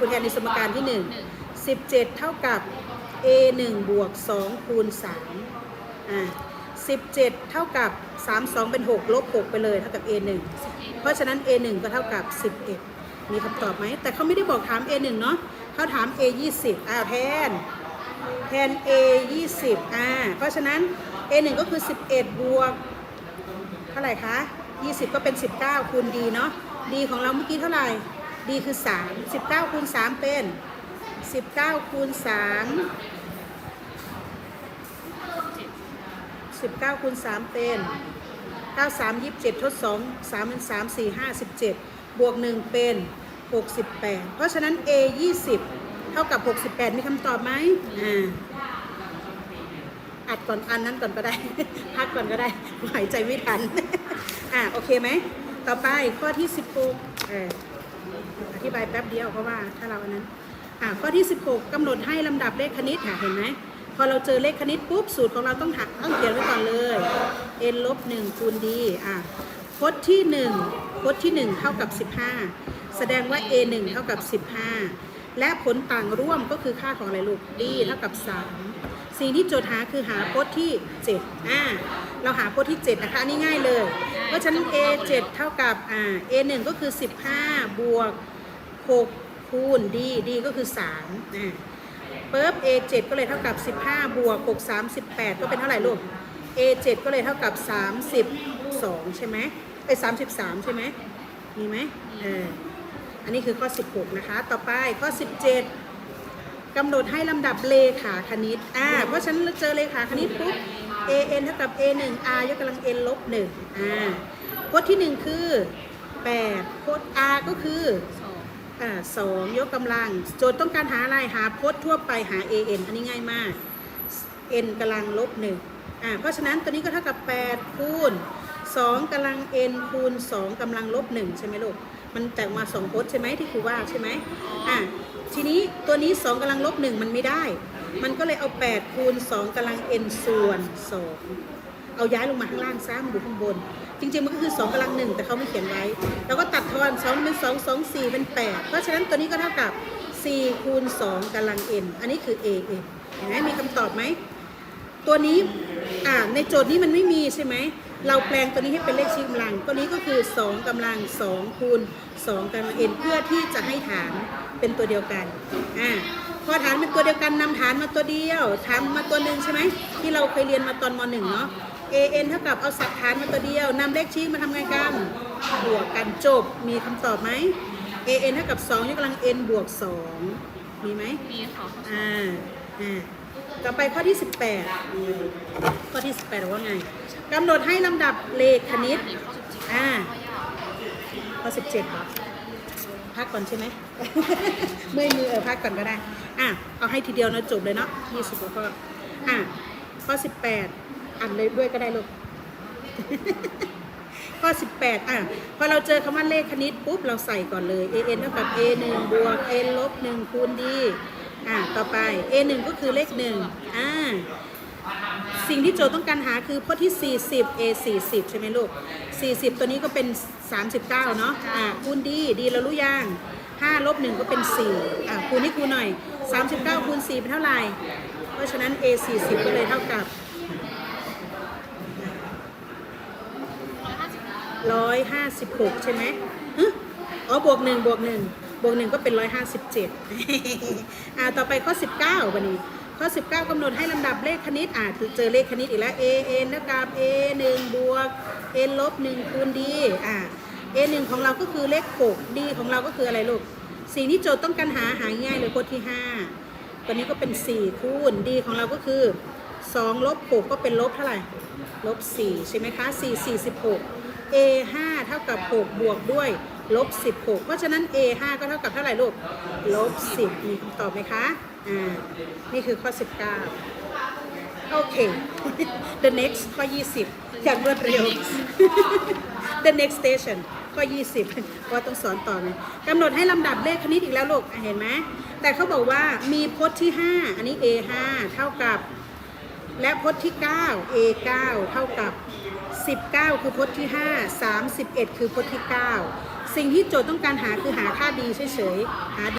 คูณแทนในสมการที่หนึ่ง1 17 เท่ากับ a 1บวก2คูณ3อ่า17 เท่ากับ 3 2 เป็น 6 ลบ 6 ไปเลย เท่ากับ a 1เพราะฉะนั้น a 1ก็เท่ากับ 11 มีคำตอบไหม แต่เขาไม่ได้บอกถาม a 1เนาะเขาถาม a 20อ่าแทน แทน a 20อ่า เพราะฉะนั้น a 1ก็คือ 11 บวก เท่าไหร่คะ 20 ก็เป็น 19 คูณ d เนาะ d ของเราเมื่อกี้เท่าไหร่ d คือ 3 19คูณ3เป็น 19คูณ3 19คูณ3เป็น 9 3 27 ทด 2 3เป็น3 4 5 17 บวก 1 เป็น 68 เพราะฉะนั้น a 20 เท่ากับ 68 มีคำตอบไหมอ่าอัดก่อนอันนั้นก่อนก็ได้ พักก่อนก็ได้ หายใจไม่ทัน อะโอเคไหม ต่อไปข้อที่ 16เออ อธิบายแป๊บเดียวเพราะว่าถ้าเราอันนั้นอะข้อที่ 16กำหนดให้ลำดับเลขคณิตค่ะเห็นไหมพอเราเจอเลขคณิตปุ๊บสูตรของเราต้องหักต้องเขียนไว้ก่อนเลย n ลบ1คูณ d อะพจน์ที่1พจน์ที่ 1 เท่ากับ 15 แสดงว่า a 1เท่ากับ 15 และผลต่างร่วมก็คือค่าของอะไรลูก d เท่ากับ 3 สิ่งที่โจทย์หาคือหาพจน์ที่7อ่าเราหาพจน์ที่ 7 นะคะนี่ง่ายเลย เพราะฉะนั้น a 7 เท่ากับอ่า a 1 ก็คือ 15 บวก 6 คูณ d d ก็คือ3อ่าปุ๊บ a 7 ก็เลยเท่ากับ 15 บวก 6 38 ก็เป็นเท่าไหร่ลูก a 7 ก็เลยเท่ากับ 32 ใช่ไหมไอ้33 ใช่ไหมมีไหมเอออันนี้คือข้อ 16 นะคะ ต่อไปข้อ 17กำหนดให้ลำดับเลขาคณิต อ่า เพราะฉันเราเจอเลขาคณิตปุ๊บ a n เท่ากับ a 1 r ยกกำลัง n ลบ1อ่าพจน์ที่ 1 คือ8พจน์ r ก็คือสองอ่าสองยกกำลัง โจทย์ต้องการหาอะไรหาพจน์ทั่วไปหา a n อันนี้ง่ายมาก n กำลังลบ1อ่าเพราะฉะนั้นตัวนี้ก็เท่ากับ 8 คูณ 2กำลัง n คูณ 2กำลังลบ1ใช่ไหมลูกมันแตกมา2พจน์ใช่ไหมที่ครูว่าใช่ไหมอ่าทีนี้ตัวนี้2กำลังลบ1มันไม่ได้ มันก็เลยเอา 8 คูณ 2กำลัง n ส่วน 2 เอาย้ายลงมาข้างล่างซ้ำอยู่ข้างบน จริงๆ มันก็คือ 2กำลัง 1 แต่เขาไม่เขียนไว้ แล้วก็ตัดทอน2เป็น 2 2 4 เป็น 8 เพราะฉะนั้นตัวนี้ก็เท่ากับ 4 คูณ 2กำลัง n อันนี้คือ a n เห็นไหมมีคำตอบไหม ตัวนี้อ่าในโจทย์นี้มันไม่มีใช่ไหม เราแปลงตัวนี้ให้เป็นเลขชี้กำลัง ตัวนี้ก็คือ 2กำลัง 2 คูณ 2กำลัง n เพื่อที่จะให้ฐานเป็นตัวเดียวกัน อ่า พอฐานเป็นตัวเดียวกันนำฐานมาตัวเดียวฐานมาตัวหนึ่งใช่ไหมที่เราเคยเรียนมาตอนม .1 เนาะ a n เท่ากับเอาสับฐานมาตัวเดียวนำเลขชี้มาทำไงกันบวกกันจบ มีคำตอบไหม a n เท่ากับ2ยกกำลัง n บวก 2 มีไหมมีค่ะ อ่า อ่า ต่อไปข้อที่ 18 ข้อที่ 18บอกว่าไงกำหนดให้ลำดับเลขคณิตอันนี้ข้อสิบเจ็ดอ่าข้อยากข้อ17เหรอพักก่อนใช่ไหมเมื่อยมือเออพักก่อนก็ได้ อะ เอาให้ทีเดียวนะจบเลยเนาะ20กว่าข้ออะ ข้อ18อ่านเลยด้วยก็ได้ลูก ข้อ18อะ พอเราเจอคำว่าเลขคณิตปุ๊บเราใส่ก่อนเลย a n เท่ากับ a 1บวก n ลบ1คูณ d อะต่อไป a 1 ก็คือเลข1อ่าสิ่งที่โจทย์ต้องการหาคือพจน์ที่ 40 a 40 ใช่ไหมลูก 40 ตัวนี้ก็เป็น 39 เนาะอ่าคูณ d d เรารู้ยัง5ลบ1ก็เป็น 4อ่าคูณให้ครูหน่อย 39คูณ4เป็นเท่าไหร่ เพราะฉะนั้น a 40 ก็เลยเท่ากับร้อยห้าสิบ156 ใช่ไหมอ๋อบวก 1 บวก 1 บวก1ก็เป็น157อ่าต่อไปข้อ19วันนี้ ข้อ19กำหนดให้ลำดับเลขคณิตอ่าคือเจอเลขคณิตอีกแล้ว a n เท่ากับ a 1บวก n ลบ1คูณ d อ่า a 1ของเราก็คือเลข6 d ของเราก็คืออะไรลูกสิ่งที่โจทย์ต้องการหาหาง่ายเลยพจน์ที่5ตัวนี้ก็เป็น4คูณ d ของเราก็คือ2ลบ6ก็เป็นลบเท่าไหร่ลบ4ใช่ไหมคะ4 46 a 5เท่ากับ6บวกด้วย ลบ16 เพราะฉะนั้น a 5ก็เท่ากับเท่าไหร่ลูก ลบ 10 มีคำตอบไหมคะ อ่า นี่คือข้อ 19 โอเค the next ข้อ 20 อย่างรวดเร็ว the next station ข้อ 20เพราะว่าต้องสอนต่อเลยกำหนดให้ลำดับเลขคณิตอีกแล้วลูกอะเห็นไหม แต่เขาบอกว่ามีพจน์ที่ 5 อันนี้ a 5เท่ากับ และพจน์ที่ 9 a 9เท่ากับ 19 คือพจน์ที่ 5 31 คือพจน์ที่ 9 สิ่งที่โจทย์ต้องการหาคือหาค่าดีเฉยๆหา